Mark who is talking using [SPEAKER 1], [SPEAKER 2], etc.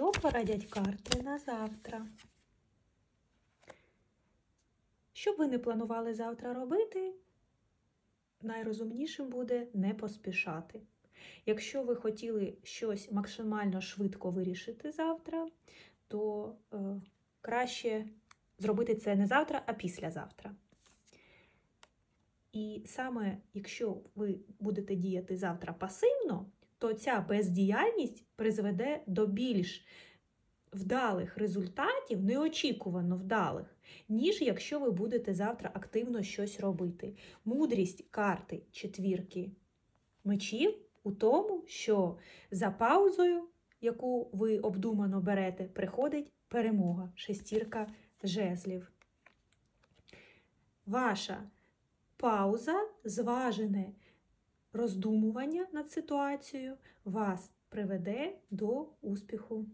[SPEAKER 1] Що порадять карти на завтра? Що б ви не планували завтра робити, найрозумнішим буде не поспішати. Якщо ви хотіли щось максимально швидко вирішити завтра, то е, краще зробити це не завтра, а післязавтра. І саме якщо ви будете діяти завтра пасивно, то ця бездіяльність призведе до більш вдалих результатів, неочікувано вдалих, ніж якщо ви будете завтра активно щось робити. Мудрість карти четвірки мечів у тому, що за паузою, яку ви обдумано берете, приходить перемога, шестірка жезлів. Ваша пауза, зважене роздумування над ситуацією вас приведе до успіху.